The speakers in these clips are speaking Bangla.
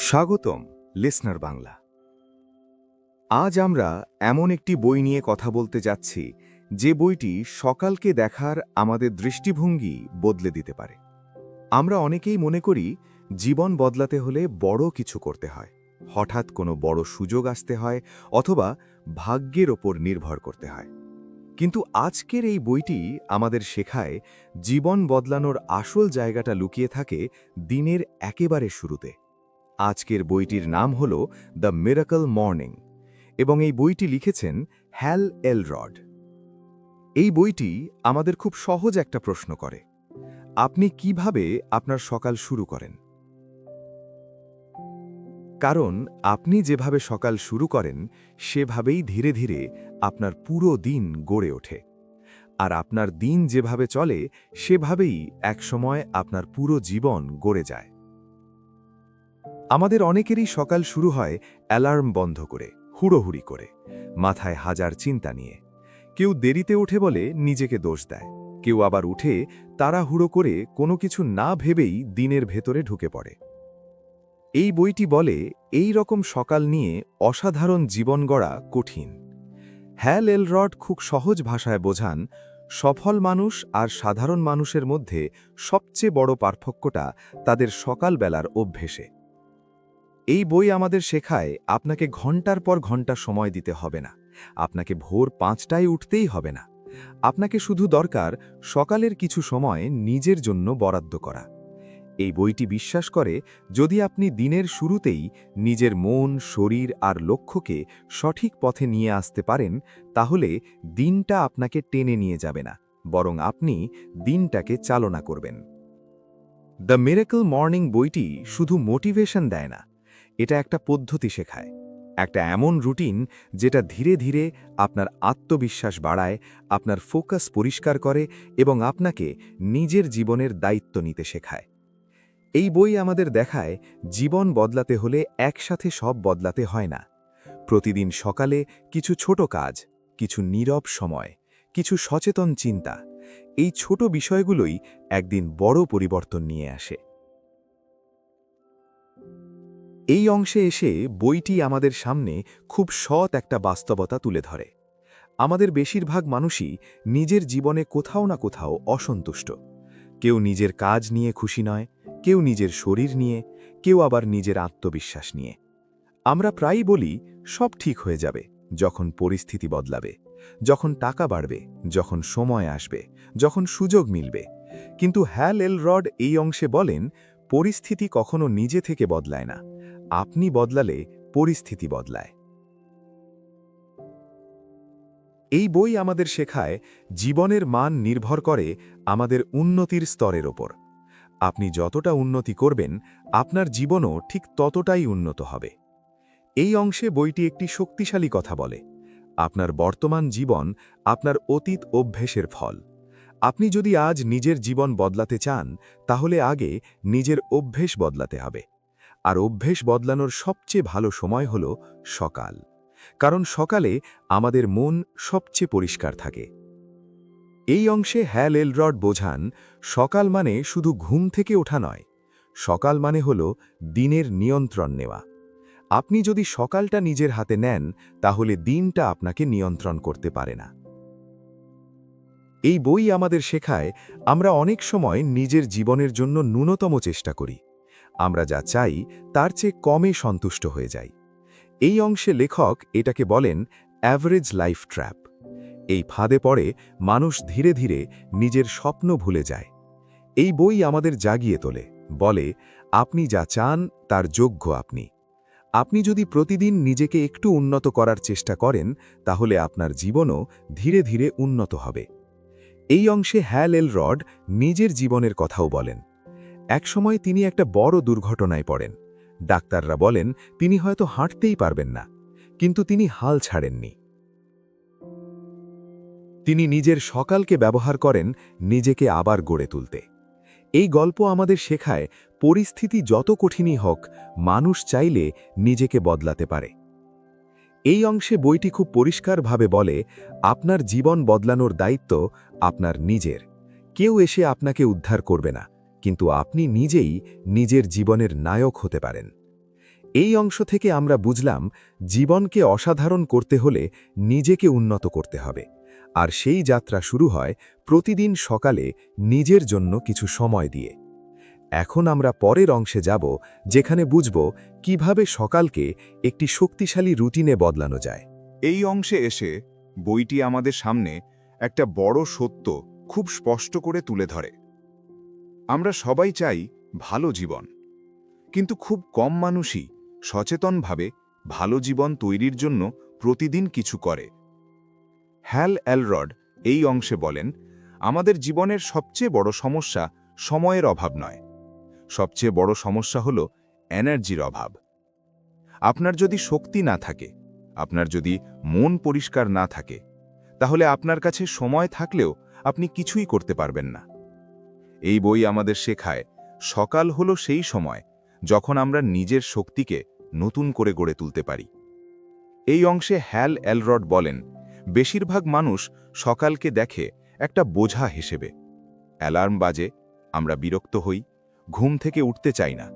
স্বাগতম, লিসনার বাংলা। আজ আমরা এমন একটি বই নিয়ে কথা বলতে যাচ্ছি, যে বইটি সকালকে দেখার আমাদের দৃষ্টিভঙ্গি বদলে দিতে পারে। আমরা অনেকেই মনে করি, জীবন বদলাতে হলে বড় কিছু করতে হয়। হঠাৎ কোনো বড় সুযোগ আসতে হয়, অথবা ভাগ্যের ওপর নির্ভর করতে হয়। কিন্তু আজকের এই বইটি আমাদের শেখায়, জীবন বদলানোর আসল জায়গাটা লুকিয়ে থাকে দিনের একেবারে শুরুতে। আজকের বইটির নাম হল দ্য মিরাকল মর্নিং এবং এই বইটি লিখেছেন হ্যাল এল রড এই বইটি আমাদের খুব সহজ একটা প্রশ্ন করে। আপনি কীভাবে আপনার সকাল শুরু করেন? কারণ আপনি যেভাবে সকাল শুরু করেন, সেভাবেই ধীরে ধীরে আপনার পুরো দিন গড়ে ওঠে। আর আপনার দিন যেভাবে চলে, সেভাবেই একসময় আপনার পুরো জীবন গড়ে যায়। আমাদের অনেকেরই সকাল শুরু হয় অ্যালার্ম বন্ধ করে, হুড়োহুড়ি করে, মাথায় হাজার চিন্তা নিয়ে। কেউ দেরিতে উঠে বলে নিজেকে দোষ দেয়, কেউ আবার উঠে তাড়াহুড়ো করে কোনো কিছু না ভেবেই দিনের ভেতরে ঢুকে পড়ে। এই বইটি বলে এই রকম সকাল নিয়ে অসাধারণ জীবন গড়া কঠিন। হ্যাল এলরড খুব সহজ ভাষায় বোঝান, সফল মানুষ আর সাধারণ মানুষের মধ্যে সবচেয়ে বড় পার্থক্যটা তাদের সকালবেলার অভ্যেসে। এই বই আমাদের শেখায় আপনাকে ঘণ্টার পর ঘণ্টা সময় দিতে হবে না। আপনাকে ভোর পাঁচটায় উঠতেই হবে না। আপনাকে শুধু দরকার সকালের কিছু সময় নিজের জন্য বরাদ্দ করা। এই বইটি বিশ্বাস করে যদি আপনি দিনের শুরুতেই নিজের মন, শরীর আর লক্ষ্যকে সঠিক পথে নিয়ে আসতে পারেন, তাহলে দিনটা আপনাকে টেনে নিয়ে যাবে না, বরং আপনি দিনটাকে চালনা করবেন। দ্য মিরাকল মর্নিং বইটি শুধু মোটিভেশন দেয় না এটা একটা পদ্ধতি শেখায়, একটা এমন রুটিন যেটা ধীরে ধীরে আপনার আত্মবিশ্বাস বাড়ায়, আপনার ফোকাস পরিষ্কার করে এবং আপনাকে নিজের জীবনের দায়িত্ব নিতে শেখায়। এই বই আমাদের দেখায় জীবন বদলাতে হলে একসাথে সব বদলাতে হয় না। প্রতিদিন সকালে কিছু ছোট কাজ, কিছু নীরব সময়, কিছু সচেতন চিন্তা, এই ছোট বিষয়গুলোই একদিন বড় পরিবর্তন নিয়ে আসে। এই অংশে এসে বইটি আমাদের সামনে খুব সৎ একটা বাস্তবতা তুলে ধরে। আমাদের বেশিরভাগ মানুষই নিজের জীবনে কোথাও না কোথাও অসন্তুষ্ট। কেউ নিজের কাজ নিয়ে খুশি নয়, কেউ নিজের শরীর নিয়ে, কেউ আবার নিজের আত্মবিশ্বাস নিয়ে। আমরা প্রায়ই বলি, সব ঠিক হয়ে যাবে, যখন পরিস্থিতি বদলাবে, যখন টাকা বাড়বে, যখন সময় আসবে, যখন সুযোগ মিলবে। কিন্তু হ্যাল এল রড এই অংশে বলেন, পরিস্থিতি কখনো নিজে থেকে বদলায় না। আপনি বদলালে পরিস্থিতি বদলায়। এই বই আমাদের শেখায় জীবনের মান নির্ভর করে আমাদের উন্নতির স্তরের ওপর। আপনি যতটা উন্নতি করবেন, আপনার জীবনও ঠিক ততটাই উন্নত হবে। এই অংশে বইটি একটি শক্তিশালী কথা বলে। আপনার বর্তমান জীবন আপনার অতীত অভ্যেসের ফল। আপনি যদি আজ নিজের জীবন বদলাতে চান, তাহলে আগে নিজের অভ্যেস বদলাতে হবে। আর অভ্যেস বদলানোর সবচেয়ে ভালো সময় হল সকাল। কারণ সকালে আমাদের মন সবচেয়ে পরিষ্কার থাকে। এই অংশে হ্যাল এলরড বোঝান, সকাল মানে শুধু ঘুম থেকে ওঠা নয়, সকাল মানে হল দিনের নিয়ন্ত্রণ নেওয়া। আপনি যদি সকালটা নিজের হাতে নেন, তাহলে দিনটা আপনাকে নিয়ন্ত্রণ করতে পারে না। এই বই আমাদের শেখায়, আমরা অনেক সময় নিজের জীবনের জন্য ন্যূনতম চেষ্টা করি। আমরা যা চাই, তার চেয়ে কমে সন্তুষ্ট হয়ে যাই। এই অংশে লেখক এটাকে বলেন অ্যাভারেজ লাইফ ট্র্যাপ এই ফাঁদে পড়ে মানুষ ধীরে ধীরে নিজের স্বপ্ন ভুলে যায়। এই বই আমাদের জাগিয়ে তোলে, বলে, আপনি যা চান, তার যোগ্য আপনি। আপনি যদি প্রতিদিন নিজেকে একটু উন্নত করার চেষ্টা করেন, তাহলে আপনার জীবনও ধীরে ধীরে উন্নত হবে। এই অংশে হ্যাল এল রড নিজের জীবনের কথাও বলেন। একসময় তিনি একটা বড় দুর্ঘটনায় পড়েন। ডাক্তাররা বলেন, তিনি হয়তো হাঁটতেই পারবেন না, কিন্তু তিনি হাল ছাড়েননি। তিনি নিজের সকালকে ব্যবহার করেন নিজেকে আবার গড়ে তুলতে। এই গল্প আমাদের শেখায়, পরিস্থিতি যত কঠিনই হোক, মানুষ চাইলে নিজেকে বদলাতে পারে। এই অংশে বইটি খুব পরিষ্কারভাবে বলে, আপনার জীবন বদলানোর দায়িত্ব আপনার নিজের। কেউ এসে আপনাকে উদ্ধার করবে না। কিন্তু আপনি নিজেই নিজের জীবনের নায়ক হতে পারেন। এই অংশ থেকে আমরা বুঝলাম, জীবনকে অসাধারণ করতে হলে নিজেকে উন্নত করতে হবে। আর সেই যাত্রা শুরু হয় প্রতিদিন সকালে নিজের জন্য কিছু সময় দিয়ে। এখন আমরা পরের অংশে যাব, যেখানে বুঝব কীভাবে সকালকে একটি শক্তিশালী রুটিনে বদলানো যায়। এই অংশে এসে বইটি আমাদের সামনে একটা বড় সত্য খুব স্পষ্ট করে তুলে ধরে। আমরা সবাই চাই ভালো জীবন। কিন্তু খুব কম মানুষই সচেতনভাবে ভালো জীবন তৈরির জন্য প্রতিদিন কিছু করে। হ্যাল অ্যালরড এই অংশে বলেন, আমাদের জীবনের সবচেয়ে বড় সমস্যা সময়ের অভাব নয়। সবচেয়ে বড় সমস্যা হল এনার্জির অভাব। আপনার যদি শক্তি না থাকে, আপনার যদি মন পরিষ্কার না থাকে, তাহলে আপনার কাছে সময় থাকলেও আপনি কিছুই করতে পারবেন না। এই বই আমাদের শেখায়, সকাল হলো সেই সময় যখন আমরা নিজের শক্তিকে নতুন করে গড়ে তুলতে পারি। এই অংশে হ্যাল এলরড বলেন, বেশিরভাগ মানুষ সকালকে দেখে একটা বোঝা হিসেবে। অ্যালার্ম বাজে, আমরা বিরক্ত হই, ঘুম থেকে উঠতে চাই না।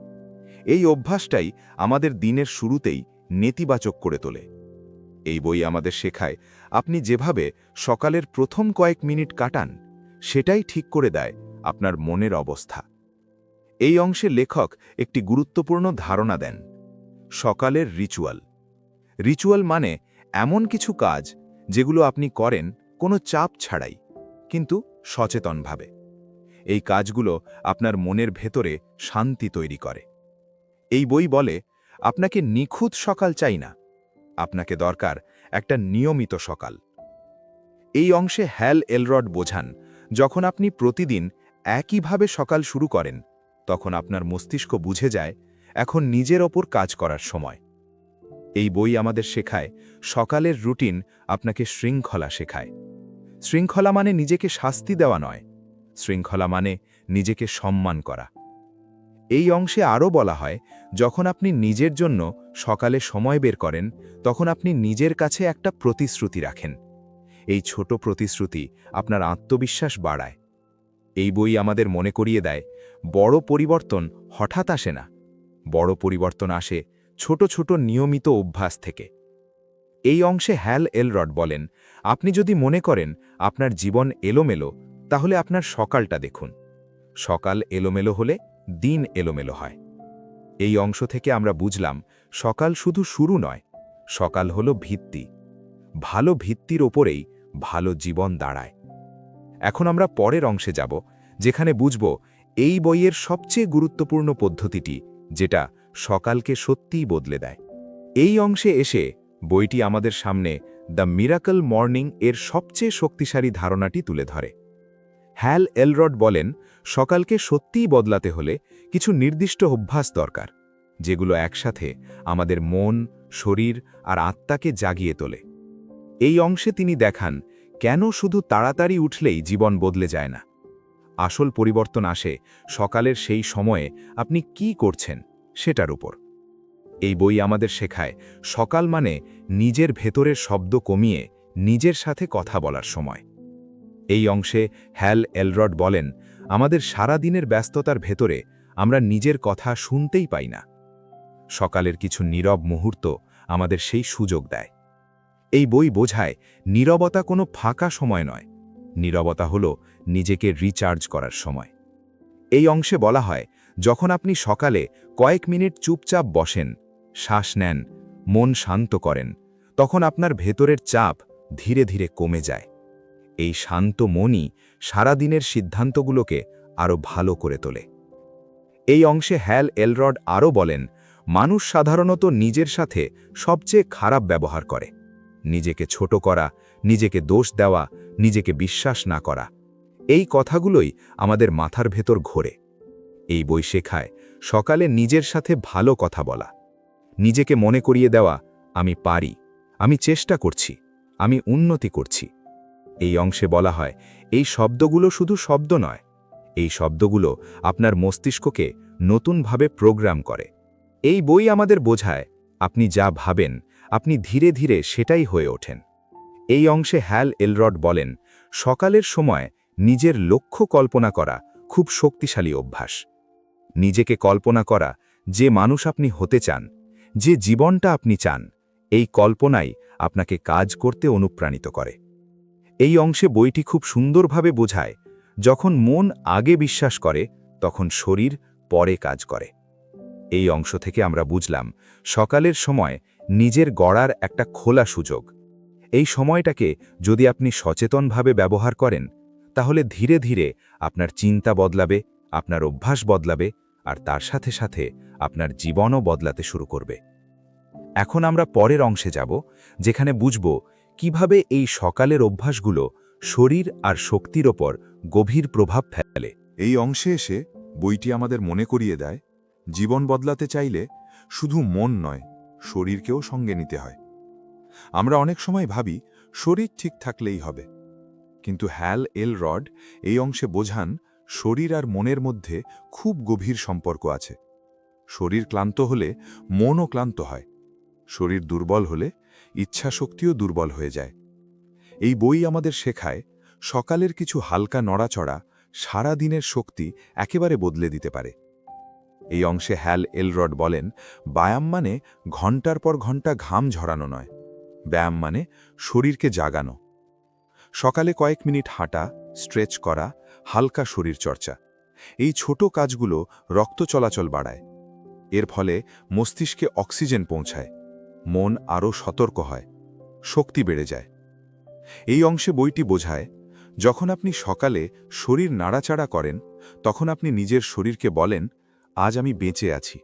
এই অভ্যাসটাই আমাদের দিনের শুরুতেই নেতিবাচক করে তোলে। এই বই আমাদের শেখায়, আপনি যেভাবে সকালের প্রথম কয়েক মিনিট কাটান, সেটাই ঠিক করে দেয় আপনার মনের অবস্থা। এই অংশে লেখক একটি গুরুত্বপূর্ণ ধারণা দেন। সকালের রিচুয়াল। রিচুয়াল মানে এমন কিছু কাজ যেগুলো আপনি করেন কোনো চাপ ছাড়াই, কিন্তু সচেতনভাবে। এই কাজগুলো আপনার মনের ভেতরে শান্তি তৈরি করে। এই বই বলে, আপনাকে নিখুঁত সকাল চাই না। আপনাকে দরকার একটা নিয়মিত সকাল। এই অংশে হ্যাল এলরড বোঝান, যখন আপনি প্রতিদিন একইভাবে সকাল শুরু করেন, তখন আপনার মস্তিষ্ক বুঝে যায়, এখন নিজের ওপর কাজ করার সময়। এই বই আমাদের শেখায়, সকালের রুটিন আপনাকে শৃঙ্খলা শেখায়। শৃঙ্খলা মানে নিজেকে শাস্তি দেওয়া নয়, শৃঙ্খলা মানে নিজেকে সম্মান করা। এই অংশে আরও বলা হয়, যখন আপনি নিজের জন্য সকালে সময় বের করেন, তখন আপনি নিজের কাছে একটা প্রতিশ্রুতি রাখেন। এই ছোট প্রতিশ্রুতি আপনার আত্মবিশ্বাস বাড়ায়। এই বই আমাদের মনে করিয়ে দেয়, বড় পরিবর্তন হঠাৎ আসে না। বড় পরিবর্তন আসে ছোট ছোট নিয়মিত অভ্যাস থেকে। এই অংশে হ্যাল এলরড বলেন, আপনি যদি মনে করেন আপনার জীবন এলোমেলো, তাহলে আপনার সকালটা দেখুন। সকাল এলোমেলো হলে দিন এলোমেলো হয়। এই অংশ থেকে আমরা বুঝলাম, সকাল শুধু শুরু নয়, সকাল হলো ভিত্তি। ভালো ভিত্তির ওপরেই ভালো জীবন দাঁড়ায়। এখন আমরা পরের অংশে যাব, যেখানে বুঝব এই বইয়ের সবচেয়ে গুরুত্বপূর্ণ পদ্ধতিটি, যেটা সকালকে সত্যিই বদলে দেয়। এই অংশে এসে বইটি আমাদের সামনে দ্য মিরাকল মর্নিং এর সবচেয়ে শক্তিশালী ধারণাটি তুলে ধরে। হ্যাল এলরড বলেন, সকালকে সত্যিই বদলাতে হলে কিছু নির্দিষ্ট অভ্যাস দরকার, যেগুলো একসাথে আমাদের মন, শরীর আর আত্মাকে জাগিয়ে তোলে। এই অংশে তিনি দেখান কেন শুধু তাড়াতাড়ি উঠলেই জীবন বদলে যায় না? আসল পরিবর্তন আসে সকালের সেই সময়ে আপনি কি করছেন সেটার উপর। এই বই আমাদের শেখায় সকাল মানে নিজের ভেতরের শব্দ কমিয়ে নিজের সাথে কথা বলার সময়। এই অংশে হ্যাল এলরড বলেন, আমাদের সারা দিনের ব্যস্ততার ভেতরে আমরা নিজের কথা শুনতেই পাই না। সকালের কিছু নীরব মুহূর্ত আমাদের সেই সুযোগ দেয়। এই বই বোঝায়, নীরবতা কোনো ফাঁকা সময় নয়। নীরবতা হল নিজেকে রিচার্জ করার সময়। এই অংশে বলা হয়, যখন আপনি সকালে কয়েক মিনিট চুপচাপ বসেন, শ্বাস নেন, মন শান্ত করেন, তখন আপনার ভেতরের চাপ ধীরে ধীরে কমে যায়। এই শান্ত মনই সারাদিনের সিদ্ধান্তগুলোকে আরও ভালো করে তোলে। এই অংশে হ্যাল এলরড আরও বলেন, মানুষ সাধারণত নিজের সাথে সবচেয়ে খারাপ ব্যবহার করে। নিজেকে ছোট করা, নিজেকে দোষ দেওয়া, নিজেকে বিশ্বাস না করা। এই কথাগুলোই আমাদের মাথার ভেতর ঘোরে। এই বই শেখায়, সকালে নিজের সাথে ভালো কথা বলা। নিজেকে মনে করিয়ে দেওয়া, আমি পারি, আমি চেষ্টা করছি, আমি উন্নতি করছি। এই অংশে বলা হয়, এই শব্দগুলো শুধু শব্দ নয়, এই শব্দগুলো আপনার মস্তিষ্ককে নতুনভাবে প্রোগ্রাম করে। এই বই আমাদের বোঝায়, আপনি যা ভাবেন আপনি ধীরে ধীরে সেটাই হয়ে ওঠেন। এই অংশে হ্যাল এলরড বলেন, সকালের সময় নিজের লক্ষ্য কল্পনা করা খুব শক্তিশালী অভ্যাস। নিজেকে কল্পনা করা যে মানুষ আপনি হতে চান, যে জীবনটা আপনি চান, এই কল্পনাই আপনাকে কাজ করতে অনুপ্রাণিত করে। এই অংশে বইটি খুব সুন্দরভাবে বোঝায়, যখন মন আগে বিশ্বাস করে, তখন শরীর পরে কাজ করে। এই অংশ থেকে আমরা বুঝলাম, সকালের সময় নিজের গড়ার একটা খোলা সুযোগ। এই সময়টাকে যদি আপনি সচেতনভাবে ব্যবহার করেন, তাহলে ধীরে ধীরে আপনার চিন্তা বদলাবে, আপনার অভ্যাস বদলাবে, আর তার সাথে সাথে আপনার জীবনও বদলাতে শুরু করবে। এখন আমরা পরের অংশে যাব, যেখানে বুঝব কীভাবে এই সকালের অভ্যাসগুলো শরীর আর শক্তির ওপর গভীর প্রভাব ফেলে। এই অংশে এসে বইটি আমাদের মনে করিয়ে দেয়, জীবন বদলাতে চাইলে শুধু মন নয় শরীরকেও সঙ্গে নিতে হয়। আমরা অনেক সময় ভাবি, শরীর ঠিক থাকলেই হবে। কিন্তু হ্যাল এল রড এই অংশে বোঝান, শরীর আর মনের মধ্যে খুব গভীর সম্পর্ক আছে। শরীর ক্লান্ত হলে মনও ক্লান্ত হয়। শরীর দুর্বল হলে ইচ্ছাশক্তিও দুর্বল হয়ে যায়। এই বই আমাদের শেখায়, সকালের কিছু হালকা নড়াচড়া সারা দিনের শক্তি একেবারে বদলে দিতে পারে। এই অংশে হ্যাল এলরড বলেন, ব্যায়াম মানে ঘণ্টার পর ঘণ্টা ঘাম ঝরানো নয়, ব্যায়াম মানে শরীরকে জাগানো। সকালে কয়েক মিনিট হাঁটা, স্ট্রেচ করা, হালকা শরীর চর্চা। এই ছোট কাজগুলো রক্ত চলাচল বাড়ায়। এর ফলে মস্তিষ্কে অক্সিজেন পৌঁছায়, মন আরও সতর্ক হয়, শক্তি বেড়ে যায়। এই অংশে বইটি বোঝায়, যখন আপনি সকালে শরীর নাড়াচাড়া করেন, তখন আপনি নিজের শরীরকে বলেন আজ আমি বেঁচে আছি।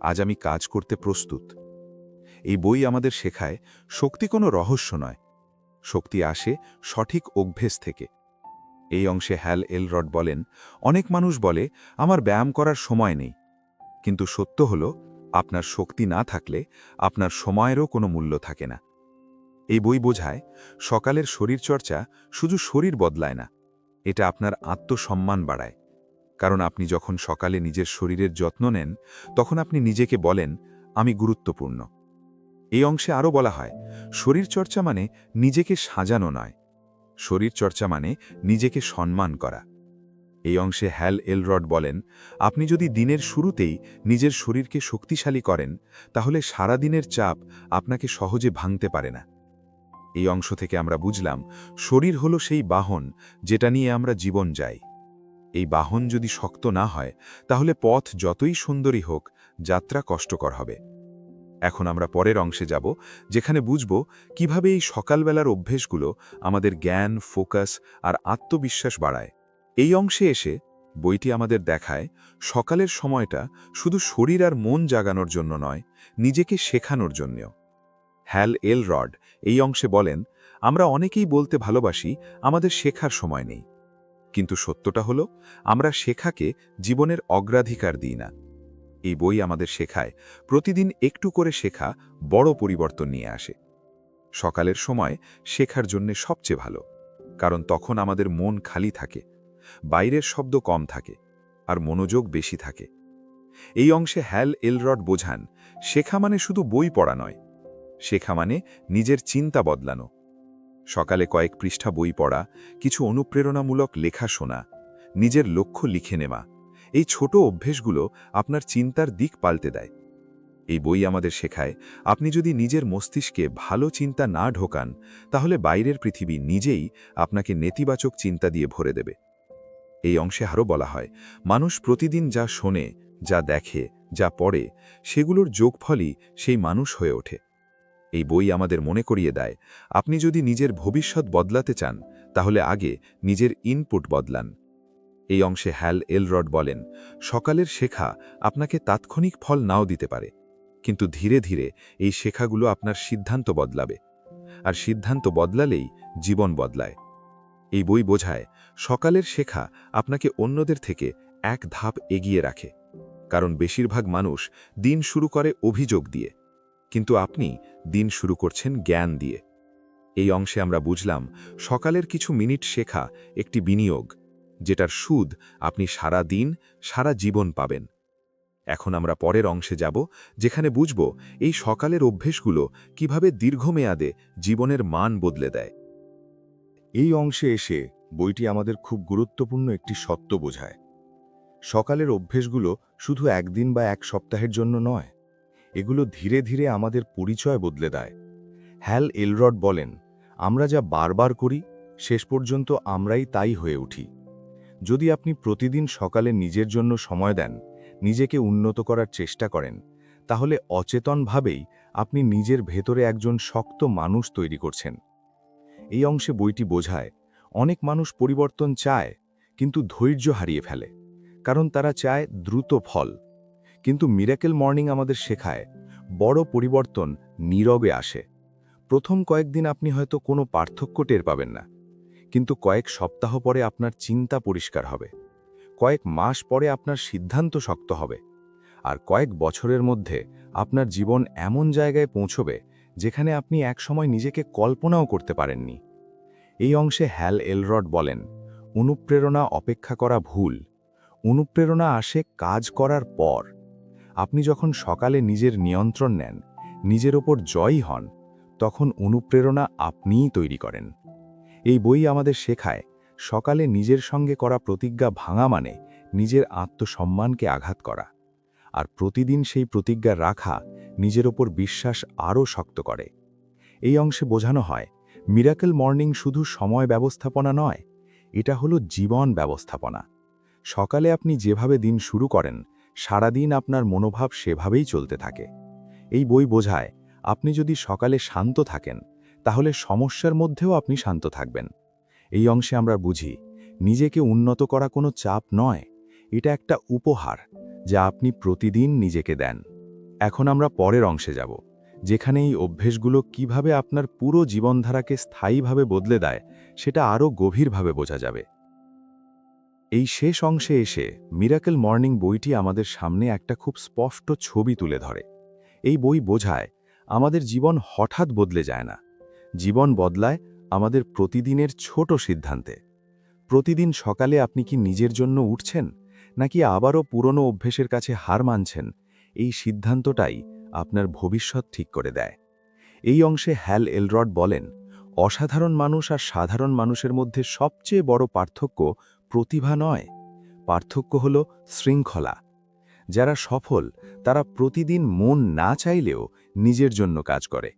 আজ আমি কাজ করতে প্রস্তুত। এই বই আমাদের শেখায়, শক্তি কোনো রহস্য নয়। শক্তি আসে সঠিক অভ্যেস থেকে। এই অংশে হ্যাল এলরড বলেন, অনেক মানুষ বলে, আমার ব্যায়াম করার সময় নেই। কিন্তু সত্য হল, আপনার শক্তি না থাকলে আপনার সময়েরও কোনো মূল্য থাকে না। এই বই বোঝায়, সকালের শরীরচর্চা শুধু শরীর বদলায় না, এটা আপনার আত্মসম্মান বাড়ায়। কারণ আপনি যখন সকালে নিজের শরীরের যত্ন নেন, তখন আপনি নিজেকে বলেন, আমি গুরুত্বপূর্ণ। এই অংশে আরও বলা হয়, শরীরচর্চা মানে নিজেকে সাজানো নয়। শরীরচর্চা মানে নিজেকে সম্মান করা। এই অংশে হ্যাল এলরড বলেন, আপনি যদি দিনের শুরুতেই নিজের শরীরকে শক্তিশালী করেন, তাহলে সারা দিনের চাপ আপনাকে সহজে ভাঙতে পারে না। এই অংশ থেকে আমরা বুঝলাম, শরীর হলো সেই বাহন যেটা নিয়ে আমরা জীবন যাই। এই বাহন যদি শক্ত না হয়, তাহলে পথ যতই সুন্দরী হোক, যাত্রা কষ্টকর হবে। এখন আমরা পরের অংশে যাব, যেখানে বুঝব কীভাবে এই সকালবেলার অভ্যেসগুলো আমাদের জ্ঞান, ফোকাস আর আত্মবিশ্বাস বাড়ায়। এই অংশে এসে বইটি আমাদের দেখায়, সকালের সময়টা শুধু শরীর আর মন জাগানোর জন্য নয়, নিজেকে শেখানোর জন্যও। হ্যাল এল রড এই অংশে বলেন, আমরা অনেকেই বলতে ভালোবাসি, আমাদের শেখার সময় নেই। কিন্তু সত্যটা হলো, আমরা শেখাকে জীবনের অগ্রাধিকার দিই না। এই বই আমাদের শেখায়, প্রতিদিন একটু করে শেখা বড় পরিবর্তন নিয়ে আসে। সকালের সময় শেখার জন্যে সবচেয়ে ভালো, কারণ তখন আমাদের মন খালি থাকে, বাইরের শব্দ কম থাকে, আর মনোযোগ বেশি থাকে। এই অংশে হ্যাল এলরড বোঝান, শেখা মানে শুধু বই পড়া নয়, শেখা মানে নিজের চিন্তা বদলানো। সকালে কয়েক পৃষ্ঠা বই পড়া, কিছু অনুপ্রেরণামূলক লেখা শোনা, নিজের লক্ষ্য লিখে নেওয়া, এই ছোট অভ্যেসগুলো আপনার চিন্তার দিক পাল্টে দেয়। এই বই আমাদের শেখায়, আপনি যদি নিজের মস্তিষ্কে ভালো চিন্তা না ঢোকান, তাহলে বাইরের পৃথিবী নিজেই আপনাকে নেতিবাচক চিন্তা দিয়ে ভরে দেবে। এই অংশে আরও বলা হয়, মানুষ প্রতিদিন যা শোনে, যা দেখে, যা পড়ে, সেগুলোর যোগফলই সেই মানুষ হয়ে ওঠে। এই বই আমাদের মনে করিয়ে দেয়। আপনি যদি নিজের ভবিষ্যৎ বদলাতে চান, তাহলে আগে নিজের ইনপুট বদলান। এই অংশে হ্যাল এলরড বলেন, সকালের শেখা আপনাকে তাৎক্ষণিক ফল নাও দিতে পারে, কিন্তু ধীরে ধীরে এই শেখাগুলো আপনার সিদ্ধান্ত বদলাবে। আর সিদ্ধান্ত বদলালেই জীবন বদলায়। এই বই বোঝায়, সকালের শেখা আপনাকে অন্যদের থেকে এক ধাপ এগিয়ে রাখে, কারণ বেশিরভাগ মানুষ দিন শুরু করে অভিযোগ দিয়ে। কিন্তু আপনি দিন শুরু করছেন জ্ঞান দিয়ে। এই অংশে আমরা বুঝলাম, সকালের কিছু মিনিট শেখা একটি বিনিয়োগ, যেটার সুদ আপনি সারা দিন, সারা জীবন পাবেন। এখন আমরা পরের অংশে যাব, যেখানে বুঝব এই সকালের অভ্যেসগুলো কীভাবে দীর্ঘমেয়াদে জীবনের মান বদলে দেয়। এই অংশে এসে বইটি আমাদের খুব গুরুত্বপূর্ণ একটি সত্য বোঝায়। সকালের অভ্যেসগুলো শুধু একদিন বা এক সপ্তাহের জন্য নয় এগুলো ধীরে ধীরে আমাদের পরিচয় বদলে দেয়। হ্যাল এলরড বলেন, আমরা যা বারবার করি, শেষ পর্যন্ত আমরাই তাই হয়ে উঠি। যদি আপনি প্রতিদিন সকালে নিজের জন্য সময় দেন, নিজেকে উন্নত করার চেষ্টা করেন, তাহলে অচেতনভাবেই আপনি নিজের ভেতরে একজন শক্ত মানুষ তৈরি করছেন। এই অংশে বইটি বোঝায়, অনেক মানুষ পরিবর্তন চায়, কিন্তু ধৈর্য হারিয়ে ফেলে, কারণ তারা চায় দ্রুত ফল। কিন্তু মিরাকেল মর্নিং আমাদের শেখায়, বড় পরিবর্তন নীরবে আসে। প্রথম কয়েকদিন আপনি হয়তো কোনো পার্থক্য টের পাবেন না, কিন্তু কয়েক সপ্তাহ পরে আপনার চিন্তা পরিষ্কার হবে। কয়েক মাস পরে আপনার সিদ্ধান্ত শক্ত হবে, আর কয়েক বছরের মধ্যে আপনার জীবন এমন জায়গায় পৌঁছবে যেখানে আপনি একসময় নিজেকে কল্পনাও করতে পারেননি। এই অংশে হ্যাল এলরড বলেন, অনুপ্রেরণা অপেক্ষা করা ভুল। অনুপ্রেরণা আসে কাজ করার পর। আপনি যখন সকালে নিজের নিয়ন্ত্রণ নেন, নিজের ওপর জয়ী হন, তখন অনুপ্রেরণা আপনিই তৈরি করেন। এই বই আমাদের শেখায়, সকালে নিজের সঙ্গে করা প্রতিজ্ঞা ভাঙা মানে নিজের আত্মসম্মানকে আঘাত করা। আর প্রতিদিন সেই প্রতিজ্ঞা রাখা নিজের ওপর বিশ্বাস আরও শক্ত করে। এই অংশে বোঝানো হয়, মিরাকেল মর্নিং শুধু সময় ব্যবস্থাপনা নয়, এটা হলো জীবন ব্যবস্থাপনা। সকালে আপনি যেভাবে দিন শুরু করেন সারাদিন আপনার মনোভাব সেভাবেই চলতে থাকে। এই বই বোঝায়, আপনি যদি সকালে শান্ত থাকেন, তাহলে সমস্যার মধ্যেও আপনি শান্ত থাকবেন। এই অংশে আমরা বুঝি, নিজেকে উন্নত করা কোনো চাপ নয়, এটা একটা উপহার যা আপনি প্রতিদিন নিজেকে দেন। এখন আমরা পরের অংশে যাব, যেখানে এই অভ্যেসগুলো কীভাবে আপনার পুরো জীবনধারাকে স্থায়ীভাবে বদলে দেয়, সেটা আরও গভীরভাবে বোঝা যাবে। এই শেষ অংশে এসে মিরাকেল মর্নিং বইটি আমাদের সামনে একটা খুব স্পষ্ট ছবি তুলে ধরে। এই বই বোঝায় আমাদের জীবন হঠাৎ বদলে যায় না। জীবন বদলায় আমাদের প্রতিদিনের ছোট সিদ্ধান্তে। প্রতিদিন সকালে আপনি কি নিজের জন্য উঠছেন, নাকি আবারও পুরনো অভ্যেসের কাছে হার মানছেন? এই সিদ্ধান্তটাই আপনার ভবিষ্যৎ ঠিক করে দেয়। এই অংশে হ্যাল এলরড বলেন, অসাধারণ মানুষ আর সাধারণ মানুষের মধ্যে সবচেয়ে বড় পার্থক্য প্রতিভা নয়, পার্থক্য হল শৃঙ্খলা। যারা সফল, তারা প্রতিদিন মন না চাইলেও নিজের জন্য কাজ করে।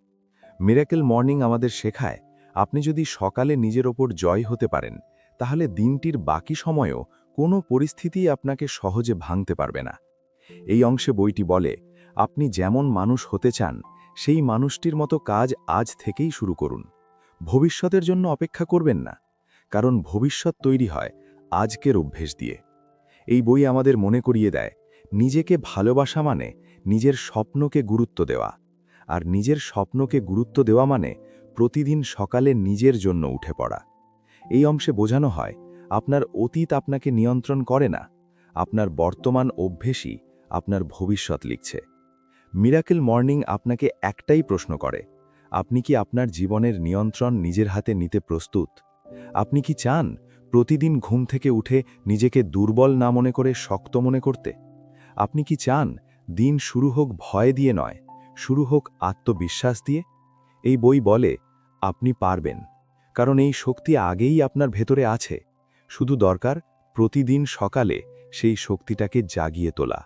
মিরাকেল মর্নিং আমাদের শেখায়, আপনি যদি সকালে নিজের ওপর জয় হতে পারেন, তাহলে দিনটির বাকি সময়ও কোনো পরিস্থিতিই আপনাকে সহজে ভাঙতে পারবে না। এই অংশে বইটি বলে, আপনি যেমন মানুষ হতে চান, সেই মানুষটির মতো কাজ আজ থেকেই শুরু করুন। ভবিষ্যতের জন্য অপেক্ষা করবেন না, কারণ ভবিষ্যৎ তৈরি হয় আজকের অভ্যেস দিয়ে। এই বই আমাদের মনে করিয়ে দেয়, নিজেকে ভালোবাসা মানে নিজের স্বপ্নকে গুরুত্ব দেওয়া। আর নিজের স্বপ্নকে গুরুত্ব দেওয়া মানে প্রতিদিন সকালে নিজের জন্য উঠে পড়া। এই অংশে বোঝানো হয়, আপনার অতীত আপনাকে নিয়ন্ত্রণ করে না, আপনার বর্তমান অভ্যেসই আপনার ভবিষ্যৎ লিখছে। মিরাকেল মর্নিং আপনাকে একটাই প্রশ্ন করে, আপনি কি আপনার জীবনের নিয়ন্ত্রণ নিজের হাতে নিতে প্রস্তুত? আপনি কি চান প্রতিদিন ঘুম থেকে উঠে নিজেকে দুর্বল না মনে করে শক্ত মনে করতে। আপনি কি চান দিন শুরু হোক ভয় দিয়ে নয়, শুরু হোক আত্মবিশ্বাস দিয়ে? এই বই বলে, আপনি পারবেন। কারণ এই শক্তি আগেই আপনার ভেতরে আছে। শুধু দরকার প্রতিদিন সকালে সেই শক্তিটাকে জাগিয়ে তোলা।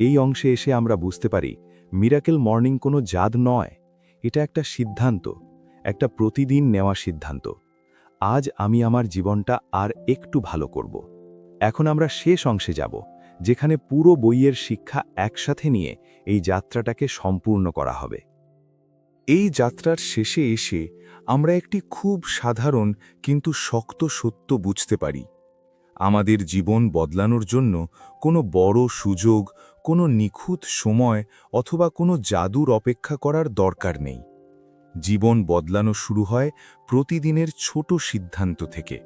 এই অংশে এসে আমরা বুঝতে পারি, মিরাকেল মর্নিং কোনো জাদ নয়। এটা একটা সিদ্ধান্ত, একটা প্রতিদিন নেওয়া সিদ্ধান্ত। আজ আমি আমার জীবনটা আর একটু ভালো করব। এখন আমরা শেষ অংশে যাব, যেখানে পুরো বইয়ের শিক্ষা একসাথে নিয়ে এই যাত্রাটাকে সম্পূর্ণ করা হবে। এই যাত্রার শেষে এসে আমরা একটি খুব সাধারণ কিন্তু শক্ত সত্য বুঝতে পারি। আমাদের জীবন বদলানোর জন্য কোনো বড় সুযোগ, কোনো নিখুঁত সময় অথবা কোনো জাদুর অপেক্ষা করার দরকার নেই। জীবন বদলানো শুরু হয় প্রতিদিনের ছোট সিদ্ধান্ত থেকে।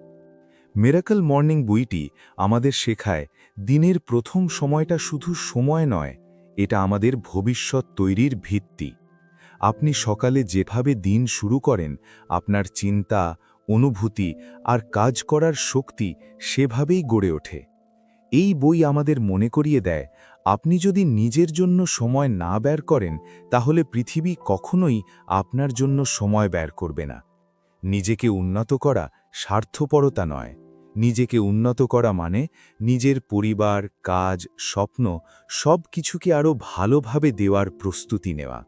মেরাকল মর্নিং বইটি আমাদের শেখায়, দিনের প্রথম সময়টা শুধু সময় নয়, এটা আমাদের ভবিষ্যৎ তৈরির ভিত্তি। আপনি সকালে যেভাবে দিন শুরু করেন, আপনার চিন্তা, অনুভূতি আর কাজ করার শক্তি সেভাবেই গড়ে ওঠে। এই বই আমাদের মনে করিয়ে দেয়, আপনি যদি নিজের জন্য সময় না ব্যয় করেন, তাহলে পৃথিবী কখনোই আপনার জন্য সময় ব্যয় করবে না। নিজেকে উন্নত করা স্বার্থপরতা নয়। নিজেকে উন্নত করা মানে নিজের পরিবার, কাজ, স্বপ্ন সব কিছুকে আরও ভালোভাবে দেওয়ার প্রস্তুতি নেওয়া।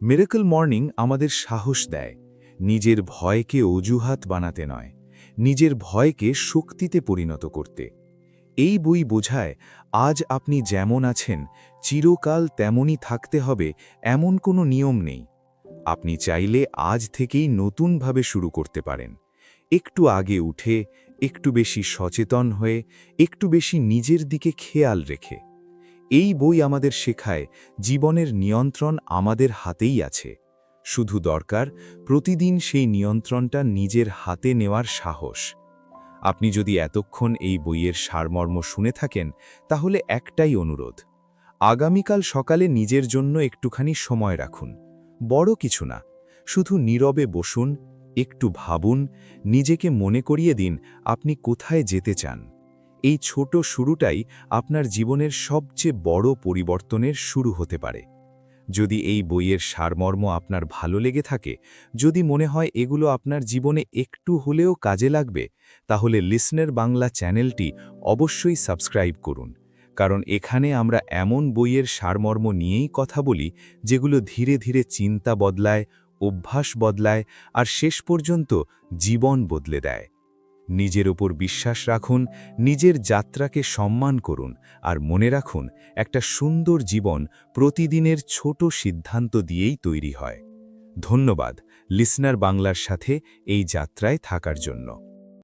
মেরেকল মর্নিং আমাদের সাহস দেয়, নিজের ভয়কে অজুহাত বানাতে নয়, নিজের ভয়কে শক্তিতে পরিণত করতে। এই বই বোঝায়, আজ আপনি যেমন আছেন, চিরকাল তেমনই থাকতে হবে, এমন কোনো নিয়ম নেই। আপনি চাইলে আজ থেকেই নতুনভাবে শুরু করতে পারেন। একটু আগে উঠে, একটু বেশি সচেতন হয়ে, একটু বেশি নিজের দিকে খেয়াল রেখে। এই বই আমাদের শেখায়, জীবনের নিয়ন্ত্রণ আমাদের হাতেই আছে। শুধু দরকার, প্রতিদিন সেই নিয়ন্ত্রণটা নিজের হাতে নেওয়ার সাহস। আপনি যদি এতক্ষণ এই বইয়ের সারমর্ম শুনে থাকেন, তাহলে একটাই অনুরোধ। আগামীকাল সকালে নিজের জন্য একটুখানি সময় রাখুন। বড় কিছু না। শুধু নীরবে বসুন, একটু ভাবুন, নিজেকে মনে করিয়ে দিন আপনি কোথায় যেতে চান। এই ছোট শুরুটাই আপনার জীবনের সবচেয়ে বড় পরিবর্তনের শুরু হতে পারে। যদি এই বইয়ের সারমর্ম আপনার ভালো লেগে থাকে, যদি মনে হয় এগুলো আপনার জীবনে একটু হলেও কাজে লাগবে, তাহলে লিসনার বাংলা চ্যানেলটি অবশ্যই সাবস্ক্রাইব করুন। কারণ এখানে আমরা এমন বইয়ের সারমর্ম নিয়েই কথা বলি, যেগুলো ধীরে ধীরে চিন্তা বদলায়, অভ্যাস বদলায়, আর শেষ পর্যন্ত জীবন বদলে দেয়। নিজের ওপর বিশ্বাস রাখুন, নিজের যাত্রাকে সম্মান করুন আর মনে রাখুন, একটা সুন্দর জীবন প্রতিদিনের ছোট সিদ্ধান্ত দিয়েই তৈরি হয়। ধন্যবাদ, লিসনার বাংলার সাথে এই যাত্রায় থাকার জন্য।